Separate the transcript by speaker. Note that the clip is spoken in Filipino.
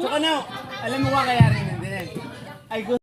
Speaker 1: Tsaka na, alam mo ba kaya rin hindi Ay,